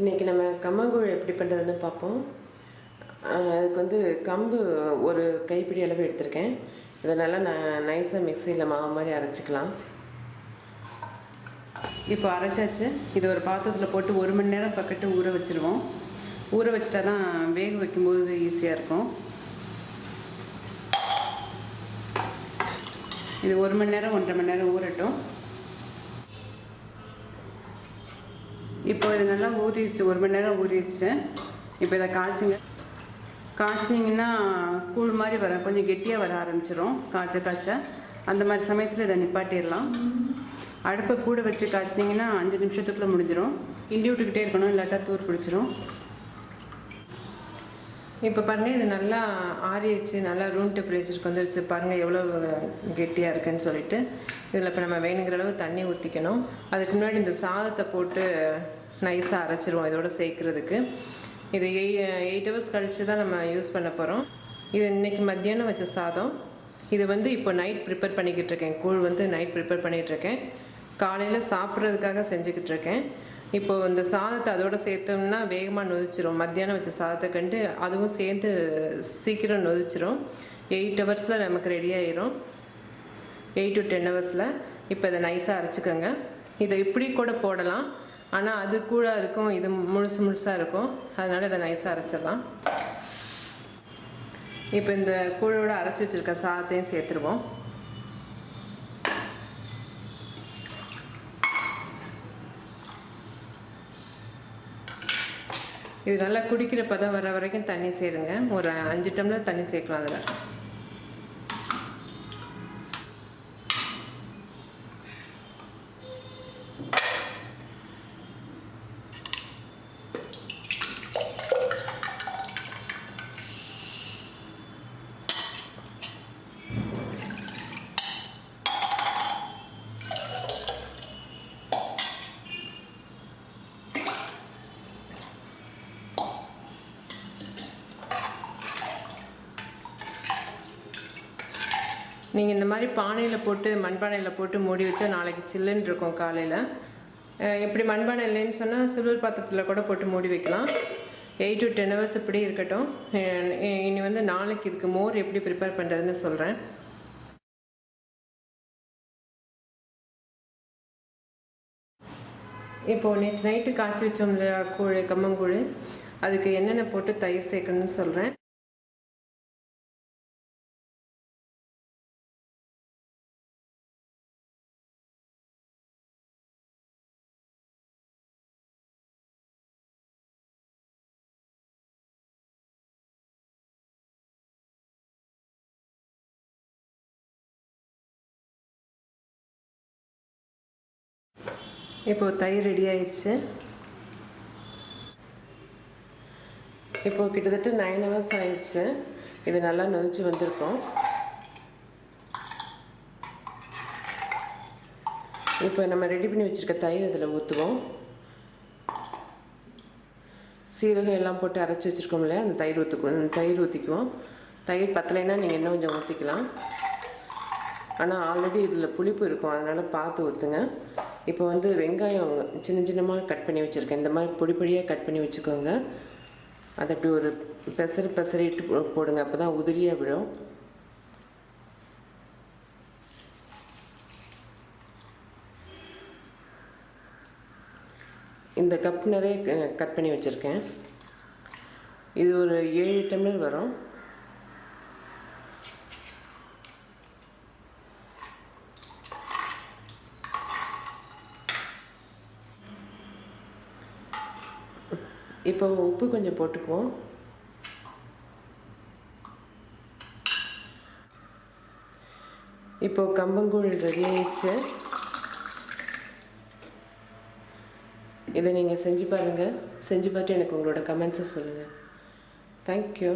இன்றைக்கி நம்ம கம்மங்கூழ் எப்படி பண்ணுறதுன்னு பார்ப்போம். அதுக்கு வந்து கம்பு ஒரு கைப்பிடி அளவு எடுத்திருக்கேன். இதனால் நான் நைஸாக மிக்சியில் மாவு மாதிரி அரைச்சிக்கலாம். இப்போ அரைச்சாச்சு. இது ஒரு பாத்திரத்தில் போட்டு ஒரு மணி நேரம் பக்கத்து ஊற வச்சுருவோம். ஊற வச்சிட்டா தான் வேக வைக்கும்போது ஈஸியாக இருக்கும். இது ஒரு மணி நேரம் ஒன்றரை மணி நேரம் ஊறட்டும். இப்போ இது நல்லா ஊறிடுச்சு. ஒரு மணி நேரம் ஊறிடுச்சு. இப்போ இதை காய்ச்சிங்க. காய்ச்சினிங்கன்னா கூழ் மாதிரி வர கொஞ்சம் கெட்டியாக வர ஆரம்பிச்சிடும் காய்ச்ச காய்ச்ச. அந்த மாதிரி சமயத்தில் இதை நிப்பாட்டிடலாம். அடுப்பை கூட வச்சு காய்ச்சினீங்கன்னா அஞ்சு நிமிஷத்துக்குள்ளே முடிஞ்சிடும் கிண்டி விட்டுக்கிட்டே இருக்கணும் இல்லாட்டா தூர் பிடிச்சிரும். இப்போ பாருங்கள் இது நல்லா ஆறிடுச்சு. நல்லா ரூம் டெம்பரேச்சருக்கு வந்துருச்சு. பாருங்கள் எவ்வளோ கெட்டியாக இருக்குன்னு சொல்லிட்டு. இதில் இப்போ நம்ம வேணுங்கிற அளவு தண்ணி ஊற்றிக்கணும் அதுக்கு முன்னாடி இந்த சாதத்தை போட்டு நைஸாக அரைச்சிருவோம். இதோட சேர்க்குறதுக்கு. இது எய் எயிட் ஹவர்ஸ் கழித்து தான் நம்ம யூஸ் பண்ண போகிறோம் இது இன்னைக்கு மத்தியானம் வச்ச சாதம். இது வந்து இப்போ நைட் ப்ரிப்பேர் பண்ணிக்கிட்டு இருக்கேன். கூழ் வந்து நைட் ப்ரிப்பேர் பண்ணிகிட்ருக்கேன் காலையில் சாப்பிட்றதுக்காக செஞ்சுக்கிட்டு இருக்கேன். இப்போது இந்த சாதத்தை அதோட சேர்த்தோம்னா வேகமாக நொதிச்சிரும். மத்தியானம் வச்ச சாதத்தை கண்டு அதுவும் சேர்ந்து சீக்கிரம் நொதிச்சிரும். எயிட் ஹவர்ஸில் நமக்கு ரெடி ஆயிரும். எயிட் டு டென் ஹவர்ஸில் இப்போ இதை நைஸாக அரைச்சிக்கோங்க. இதை இப்படி கூட போடலாம். ஆனால் அது கூட இருக்கும் இது முழுசு முழுசாக இருக்கும். அதனால் இதை நைஸாக அரைச்சிடலாம். இப்போ இந்த கூழோட அரைச்சி வச்சிருக்க சாதத்தையும் சேர்த்துருவோம். இது நல்லா குடிக்கிறப்ப தான் வர வரைக்கும் தண்ணி சேருங்க. ஒரு அஞ்சு டம்ளர் தண்ணி சேர்க்கலாம் அதில். நீங்கள் இந்த மாதிரி பானையில் போட்டு மண்பானையில் போட்டு மூடி வச்சா நாளைக்கு சில்லுன்னு இருக்கும் காலையில். இப்படி மண்பானை இல்லைன்னு சொன்னால் சில்வர் பாத்திரத்தில் கூட போட்டு மூடி வைக்கலாம். எயிட் டு டென் ஹவர்ஸ் இப்படி இருக்கட்டும். இனி வந்து நாளைக்கு இதுக்கு மோர் எப்படி ப்ரிப்பேர் பண்ணுறதுன்னு சொல்கிறேன் இப்போது நேற்று நைட்டு காய்ச்சி வச்சோம் இல்லையா? கூழ் கம்மங்கூழ். அதுக்கு என்னென்ன போட்டு தயிர் சேர்க்கணும்னு சொல்கிறேன் இப்போது தயிர் ரெடி ஆயிடுச்சு. இப்போது கிட்டத்தட்ட நைன் ஹவர்ஸ் ஆயிடுச்சு. இது நல்லா நொதிச்சு வந்திருக்கோம். இப்போ நம்ம ரெடி பண்ணி வச்சுருக்க தயிர் இதில் ஊற்றுவோம் சீரகம் எல்லாம் போட்டு அரைச்சி வச்சுருக்கோம்ல அந்த தயிர் ஊற்றுக்குவோம் தயிர் ஊற்றிக்குவோம் தயிர் பத்தலைன்னா நீங்கள் இன்னும் கொஞ்சம் ஊற்றிக்கலாம் ஆனால் ஆல்ரெடி இதில் புளிப்பு இருக்கும். அதனால் பார்த்து ஊற்றுங்க இப்போ வந்து வெங்காயம் சின்ன சின்னமாக கட் பண்ணி வச்சுருக்கேன். இந்த மாதிரி பொடி பொடியாக கட் பண்ணி வச்சுக்கோங்க. அதை அப்படி ஒரு பெசரி பெசரிட்டு போ- போடுங்க. அப்போ தான் உதிரியாக விடும் இந்த கப் நிறைய கட் பண்ணி வச்சுருக்கேன். இது ஒரு ஏழு டம்ளர் வரும். இப்போ உப்பு கொஞ்சம் போட்டுக்குவோம். இப்போ கம்பங்கூழ் ரெடி ஆயிடுச்சு. இதை நீங்கள் செஞ்சு பாருங்கள் செஞ்சு பார்த்து எனக்கு உங்களோட கமெண்ட்ஸை சொல்லுங்கள் தேங்க்யூ